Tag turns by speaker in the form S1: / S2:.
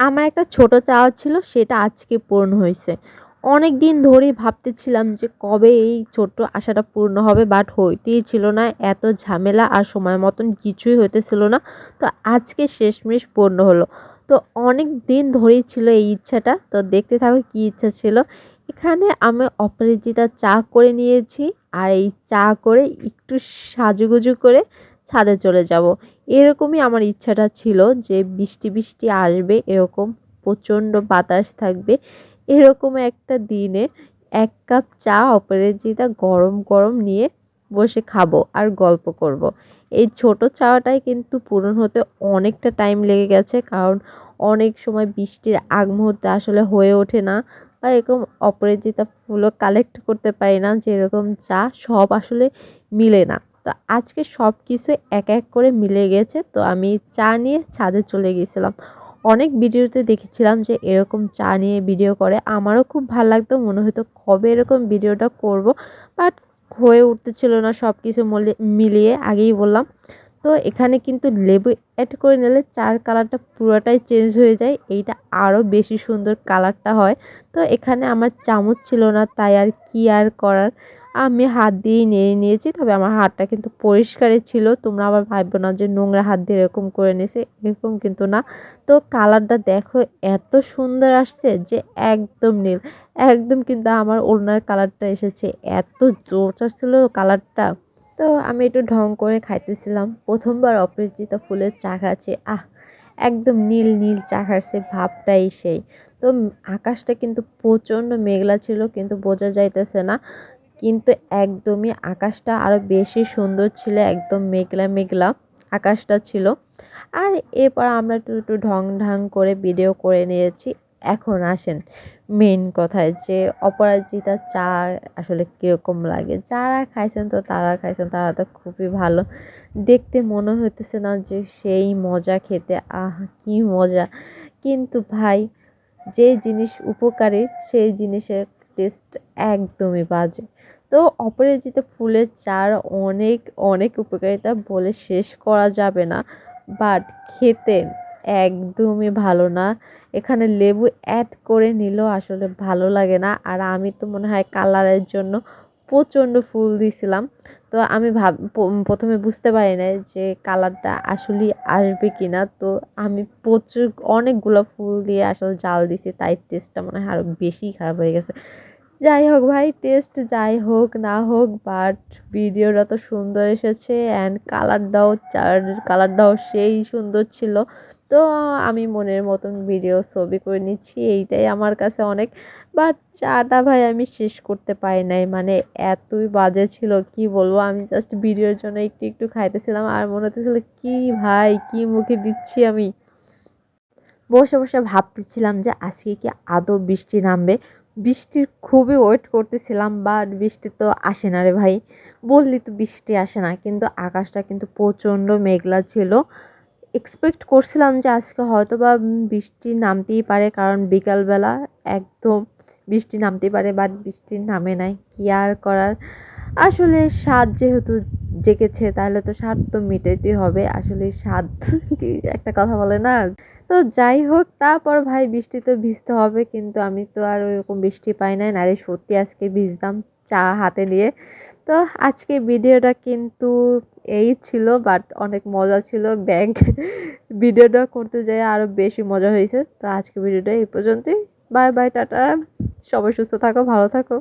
S1: আমার একটা ছোট চাওয়া ছিল, সেটা আজকে পূরণ হয়েছে। অনেক দিন ধরেই ভাবতেছিলাম যে কবে এই ছোট্ট আশাটা পূর্ণ হবে বাট হইতেই ছিল না। এত ঝামেলা আর সময় মতন কিছুই হইতেছিল না। তো আজকে শেষমেশ পূর্ণ হলো। তো অনেক দিন ধরেই ছিল এই ইচ্ছাটা। তো দেখতে থাকো কী ইচ্ছা ছিল। এখানে আমি অপরাজিতা চা করে নিয়েছি। আর এই চা করে একটু সাজুগুজু করে ছাদে চলে যাব। এরকমই আমার ইচ্ছাটা ছিল যে বৃষ্টি বৃষ্টি আসবে, এরকম প্রচণ্ড বাতাস থাকবে। এরকম একটা দিনে এক কাপ চা অপরাজিতা গরম গরম নিয়ে বসে খাব আর গল্প করব। এই ছোট চাওয়াটাই কিন্তু পূরণ হতে অনেকটা টাইম লেগে গেছে, কারণ অনেক সময় বৃষ্টির আগ মুহূর্তে আসলে হয়ে ওঠে না। বা এরকম অপরাজিতা ফুলও কালেক্ট করতে পারি না, যেরকম চা, সব আসলে মিলে না। তো আজকে সব কিছু এক এক করে মিলে গেছে। তো আমি চা নিয়ে ছাদে চলে গেছিলাম। অনেক ভিডিওতে দেখেছিলাম যে এরকম চা নিয়ে ভিডিও করে। আমারও খুব ভালো লাগতো। মনে হতো কবে এরকম ভিডিওটা করব। বাট হয়ে উঠতেছিল না সব কিছু মিলিয়ে আগেই বললাম। তো এখানে কিন্তু লেবু অ্যাড করে নিলে চার কালারটা পুরোটাই চেঞ্জ হয়ে যায়। এইটা আরও বেশি সুন্দর কালারটা হয়। তো এখানে আমার চামচ ছিল না, তাই আর কি আর করার? আমি হাত দিয়েই নেড়ে নিয়েছি, তবে আমার হাতটা কিন্তু পরিষ্কারই ছিল। তোমরা আবার ভাববো না যে নোংরা হাত দিয়ে এরকম করে নিয়েছে, এরকম কিন্তু না। তো কালারটা দেখো এত সুন্দর আসছে যে একদম নীল, একদম কিন্তু আমার ওড়নার কালারটা এসেছে। এত জোর আসছিল কালারটা। তো আমি একটু ঢং করে খাইতেছিলাম। প্রথমবার অপরিচিত ফুলের চা খাচ্ছি, আহ, একদম নীল নীল চা খাচ্ছে ভাবটাই সেই। তো আকাশটা কিন্তু প্রচণ্ড মেঘলা ছিল, কিন্তু বোঝা যাইতেছে না। কিন্তু একদমই আকাশটা আরও বেশি সুন্দর ছিল, একদম মেঘলা মেঘলা আকাশটা ছিল। আর এরপর আমরা একটু একটু ঢং ঢং করে ভিডিও করে নিয়েছি। এখন আসেন মেন কথায় যে অপরাজিতা চা আসলে কীরকম লাগে? যারা খাইছেন তো তারা খাইছেন, তারা তো খুবই ভালো। দেখতে মনে হইতেছে না যে সেই মজা খেতে, আহ, কি মজা। কিন্তু ভাই, যে জিনিস উপকারী, সেই জিনিসের টেস্ট একদমই বাজে। তো অপরাজিত ফুলের চার অনেক অনেক উপকারিতা বলে শেষ করা যাবে না। বাট খেতে একদমই ভালো না। এখানে লেবু অ্যাড করে নিলেও আসলে ভালো লাগে না। আর আমি তো মনে হয় কালারের জন্য প্রচণ্ড ফুল দিছিলাম। তো আমি ভাব প্রথমে বুঝতে পারি না যে কালারটা আসলেই আসবে কি না তো আমি প্রচুর, অনেকগুলো ফুল দিয়ে আসলে জাল দিছি। তাই টেস্টটা মনে হয় আরও বেশি খারাপ হয়ে গেছে। যাই হোক ভাই টেস্ট যাই হোক না হোক বাট ভিডিওটা তো সুন্দর এসেছে অ্যান্ড কালারটাও চার কালারটাও সেই সুন্দর ছিল। তো আমি মনের মতন ভিডিও ছবি করে নিচ্ছি, এইটাই আমার কাছে অনেক। বাট চাটা ভাই আমি শেষ করতে পারি নাই মানে এতই বাজে ছিল, কি বলব? আমি জাস্ট ভিডিওর জন্য একটু একটু খাইতেছিলাম আর মনে হতেছিল, কি ভাই, কি মুখে দিচ্ছি আমি? বসে বসে ভাবতেছিলাম যে আজকে কি আদৌ বৃষ্টি নামবে? বৃষ্টির খুবই ওয়েট করতেছিলাম বাট বৃষ্টি তো আসে না রে ভাই। বললি তো বৃষ্টি আসে না, কিন্তু আকাশটা কিন্তু প্রচণ্ড মেঘলা ছিল। এক্সপেক্ট করছিলাম যে আজকে হয়তো বা বৃষ্টি নামতেই পারে, কারণ বিকালবেলা একদম বৃষ্টি নামতেই পারে বাট বৃষ্টি নামে নাই। কী আর করার? আসলে স্বাদ যেহেতু জেগেছে, তাহলে তো স্বাদ তো মিটাইতেই হবে। আসলে স্বাদ কি একটা কথা বলে না? তো যাই হোক, তারপর ভাই বৃষ্টিতে ভিজতে হবে, কিন্তু আমি তো আর ওরকম বৃষ্টি পাই নাই। নারে সত্যি আজকে ভিজতাম চা হাতে নিয়ে। তো আজকে ভিডিওটা কিন্তু এই ছিল বাট অনেক মজা ছিল। ব্যাগ ভিডিওটা করতে যেয়ে আরও বেশি মজা হয়েছে। তো আজকে ভিডিওটা এই পর্যন্তই। বাই বাই, টাটা। সবাই সুস্থ থাকো, ভালো থাকো।